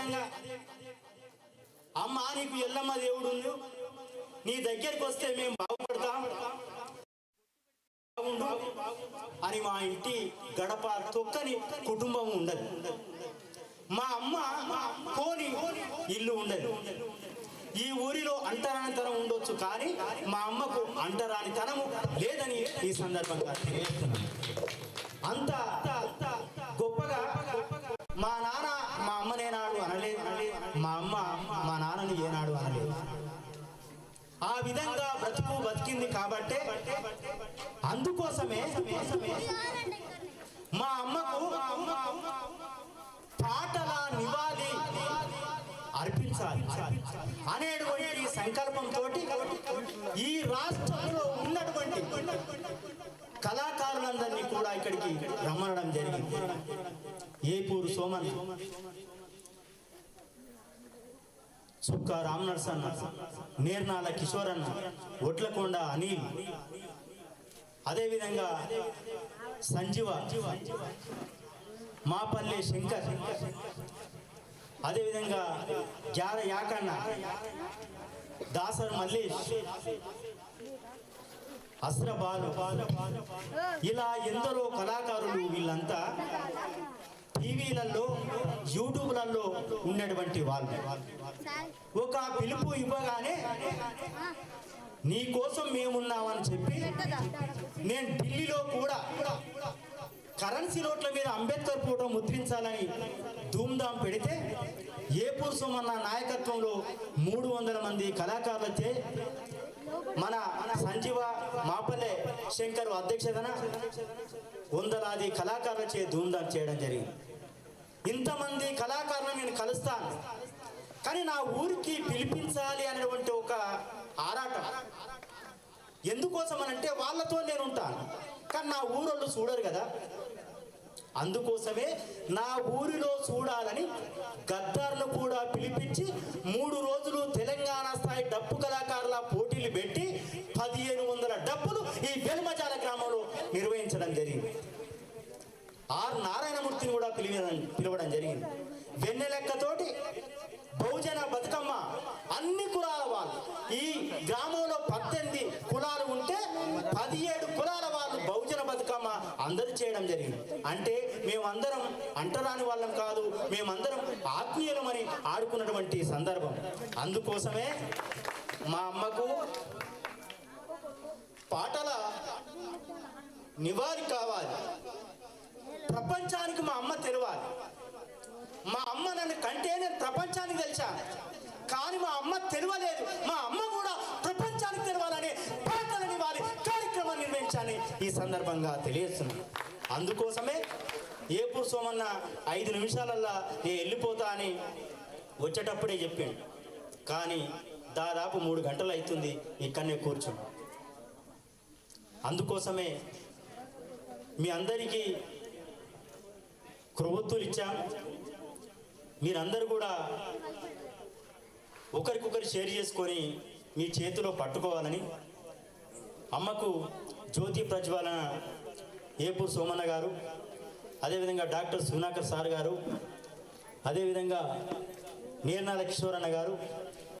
విధంగా. అమ్మ నీకు ఎల్లమ్మ దేవుడు నీ దగ్గరికి వస్తే మేము బాగుపడతాం. అని మా ఇంటి గడప తొక్కని కుటుంబం ఉండదు. మా అమ్మ కోని ఇల్లు ఉండదు. ఈ ఊరిలో అంటరానితనం ఉండొచ్చు కానీ మా అమ్మకు అంటరానితనము లేదని ఈ సందర్భంగా తెలియజేస్తున్నాను. అంత అనలేదు. మా అమ్మ మా నాన్నని ఏనాడు అనలేదు. ఆ విధంగా బ్రతుకు బతికింది కాబట్టే అందుకోసమే మా అమ్మకు పాటల నివాళి అర్పించాలి అనేటువంటి సంకల్పంతో ఈ రాష్ట్రంలో ఉన్నటువంటి కళాకారులందరినీ కూడా ఇక్కడికి రమ్మనడం జరిగింది. ఏపూరు సోమన్ సుక్క రామనరసన్న నేర్నాల కిషోర్ అన్న ఒట్లకొండ అనిల్ అదేవిధంగా సంజీవ మాపల్లె శంకర్ అదేవిధంగా జార యాకన్న దాసర్ మల్లేష్ అస్రబాలు. ఇలా ఎందరో కళాకారులు వీళ్ళంతా టీవీలలో యూట్యూబ్లలో ఉన్నటువంటి వాళ్ళు. ఒక పిలుపు ఇవ్వగానే నీ కోసం మేమున్నామని చెప్పి నేను ఢిల్లీలో కూడా కరెన్సీ నోట్ల మీద అంబేద్కర్ ఫోటో ముద్రించాలని ధూమ్ధాం పెడితే ఏపూర్ సోమన్న నాయకత్వంలో మూడు వందల మంది కళాకారులచే మన సంజీవ మాపల్లె శంకర్ అధ్యక్షతన వందలాది కళాకారులచే ధూమ్ధాం చేయడం జరిగింది. ఇంతమంది కళాకారులను నేను కలుస్తాను. కానీ నా ఊరికి పిలిపించాలి అనేటువంటి ఒక ఆరాటం. ఎందుకోసం అనంటే వాళ్ళతో నేను ఉంటాను. కానీ నా ఊరోళ్ళు చూడరు కదా. అందుకోసమే నా ఊరిలో చూడాలని గద్దార్ను కూడా పిలిపించి మూడు రోజులు తెలంగాణ స్థాయి డప్పు కళాకారుల పోటీలు పెట్టి పదిహేను వందల డప్పులు ఈ వెల్మజాల గ్రామంలో నిర్వహించడం జరిగింది. ఆర్ నారాయణమూర్తిని కూడా పిలివడం పిలవడం జరిగింది. వెన్నెలెక్కతోటి బహుజన బతుకమ్మ అన్ని కులాల వాళ్ళు. ఈ గ్రామంలో పద్దెనిమిది కులాలు ఉంటే పదిహేడు కులాల వాళ్ళు బహుజన బతుకమ్మ అందరు చేయడం జరిగింది. అంటే మేమందరం అంటరాని వాళ్ళం కాదు మేమందరం ఆత్మీయులమని ఆడుకున్నటువంటి సందర్భం. అందుకోసమే మా అమ్మకు పాటల నివారి కావాలి. ప్రపంచ అమ్మ తెలియాలి మా అమ్మ నన్ను కంటే నేను ప్రపంచానికి తెలిసాను కానీ మా అమ్మ తెలియలేదు మా అమ్మ కూడా ప్రపంచానికి తెలవాలనే పాటలని వారి కార్యక్రమం నిర్వహించాలని ఈ సందర్భంగా తెలియజేస్తున్నాను. అందుకోసమే ఏపూర్ సోమన్న ఐదు నిమిషాలల్లా నేను వెళ్ళిపోతా అని వచ్చేటప్పుడే చెప్పాడు. కానీ దాదాపు మూడు గంటలు అవుతుంది ఇక్కడనే కూర్చున్నాం. అందుకోసమే మీ అందరికీ క్రొవ్వొత్తులు ఇచ్చాం మీరందరూ కూడా ఒకరికొకరు షేర్ చేసుకొని మీ చేతిలో పట్టుకోవాలని అమ్మకు జ్యోతి ప్రజ్వలన ఏపు సోమన్న గారు అదేవిధంగా డాక్టర్ సునాకర్ సార్ గారు అదేవిధంగా నీర్నాల కిషోర్ అన్న గారు